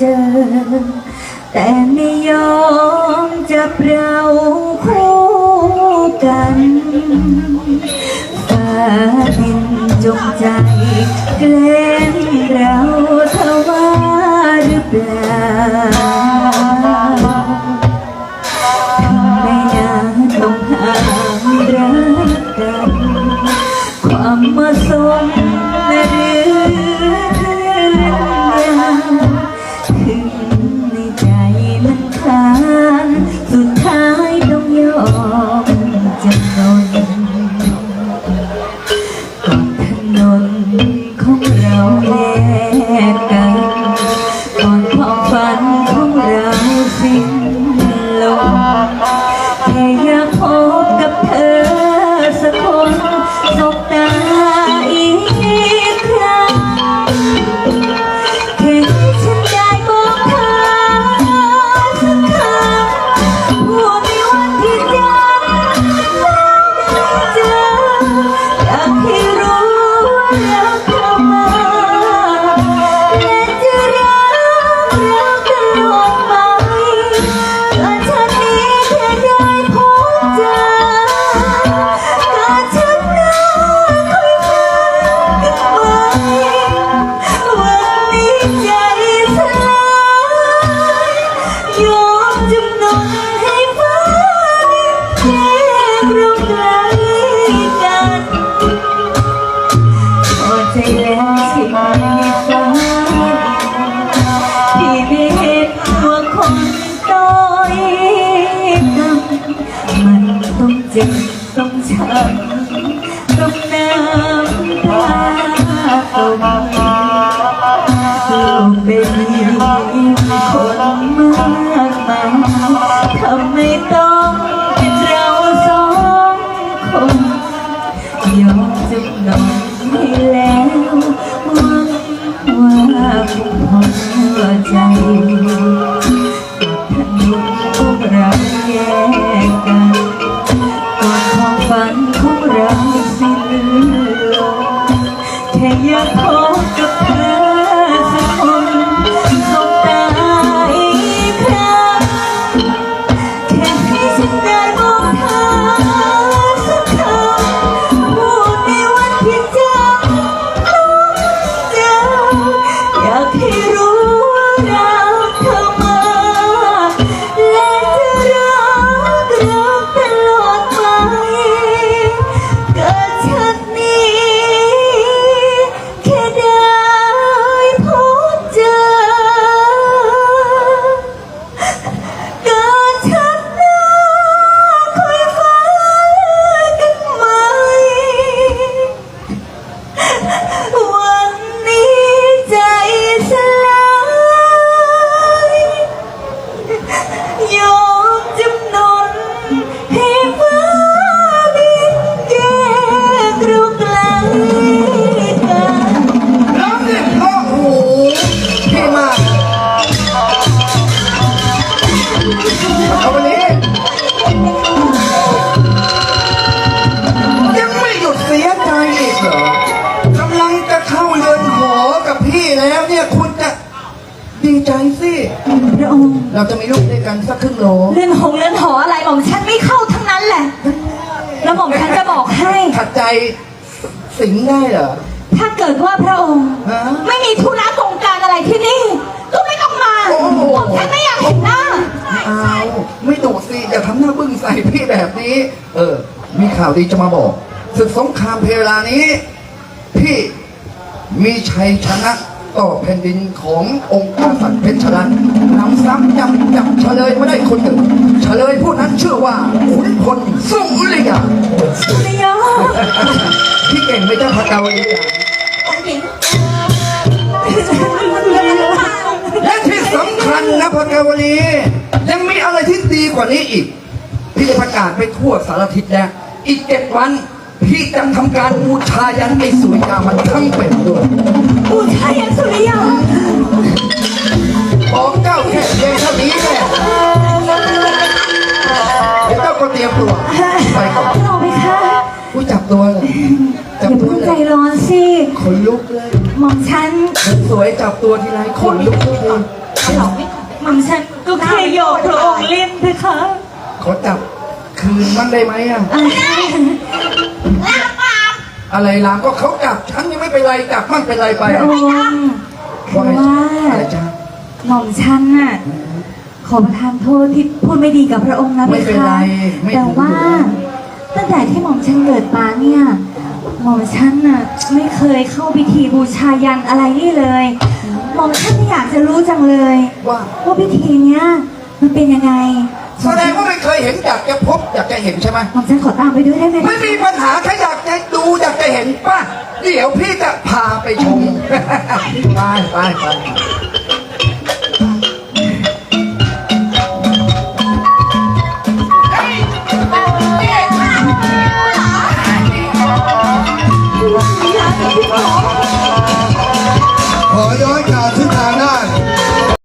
จอ แต่ไม่ยอมจะเราคู่กันฟ้าดินจงใจเกล้งเราเทว่าหรือเปล่าทำไมนะต้องหามรักกัน คนต้อยต่ำมันต้องเจ็บต้องช้ำต้องน้ำตาตก เราจะมีลูกด้วยกันสักครึ่งโหลเรือนหงเรือนหออะไรหม่อมฉันไม่เข้าทั้งนั้นแหละ แล้วหม่อมฉันจะบอกให้ ขัดใจสิงได้เหรอ ถ้าเกิดว่าพระองค์ ฮะ ไม่มีธุระกงการอะไรที่นี่ ก็ไม่ต้องมาโอ้โหหม่อมฉันไม่อยากเห็นหน้าเอาไม่ดุสิอย่าทำหน้าบึ้งใส่พี่แบบนี้ เออ มีข่าวดีจะมาบอกศึกสงครามเพลานี้ พี่มีชัยชนะ ต่อแผ่นดินขององค์กษัตริย์เพชรรัตน์นำซ้ำยังจับเฉลยไม่ได้คนหนึ่งเฉลยผู้นั้นชื่อว่าขุนพลสุริยาสุริยะพี่เก่งไม่ใช่พระเกาลีอะองค์หญิงและที่สำคัญนะพระเกาวลียังมีอะไรที่ดีกว่านี้อีกพี่จะประกาศไปทั่วสารทิศแล้วอีกเจ็ดวัน พี่จะทำการบูชายันไอ้สุริยามันทั้งเป็นด้วยอุทัยสุริยะบอกเจ้าแค่เพียงเท่านี้แหละเดี๋ยวเจ้าก็เตรียมตัวไปก่อนพระองค์ไหมคะผู้จับตัวเลยอจับย่าตัวเพิ่งเลใจยร้อนสิขนลุกเลยหม่อมฉันคนสวยจับตัวทีไรขนลุกทุกทีหม่อมฉันก็แค่โยกพระองค์เล่นเพคะขอจับคืนบ้างได้ไหมอะ อะไรคะอะไรลามก็เขาจับฉันยังไม่เป็นไรจับมั่งเป็นไรไปพระอะองค์คือว่าอะไรจ้าหม่อมฉันน่ะขอประทานโทษที่พูดไม่ดีกับพระองค์นะไม่เพเป็นไรคะไม่แต่ว่า ตั้งแต่ที่หม่อมฉันเกิดมาเนี่ยหม่อมฉันน่ะไม่เคยเข้าพิธีบูชายันอะไรนี่เลยหม่อมฉันอยากจะรู้จังเลยว่าว่าพิธีเนี้ยมันเป็นยังไง แสดงว่าไม่เคยเห็นอยากจะพบอยากจะเห็นใช่ไหมหม่อมฉันขอตามไปด้วยได้ไหมไม่มีปัญหาแค่อยากจะดูอยากจะเห็นป่ะเดี๋ยวพี่จะพาไปชมไปไปไป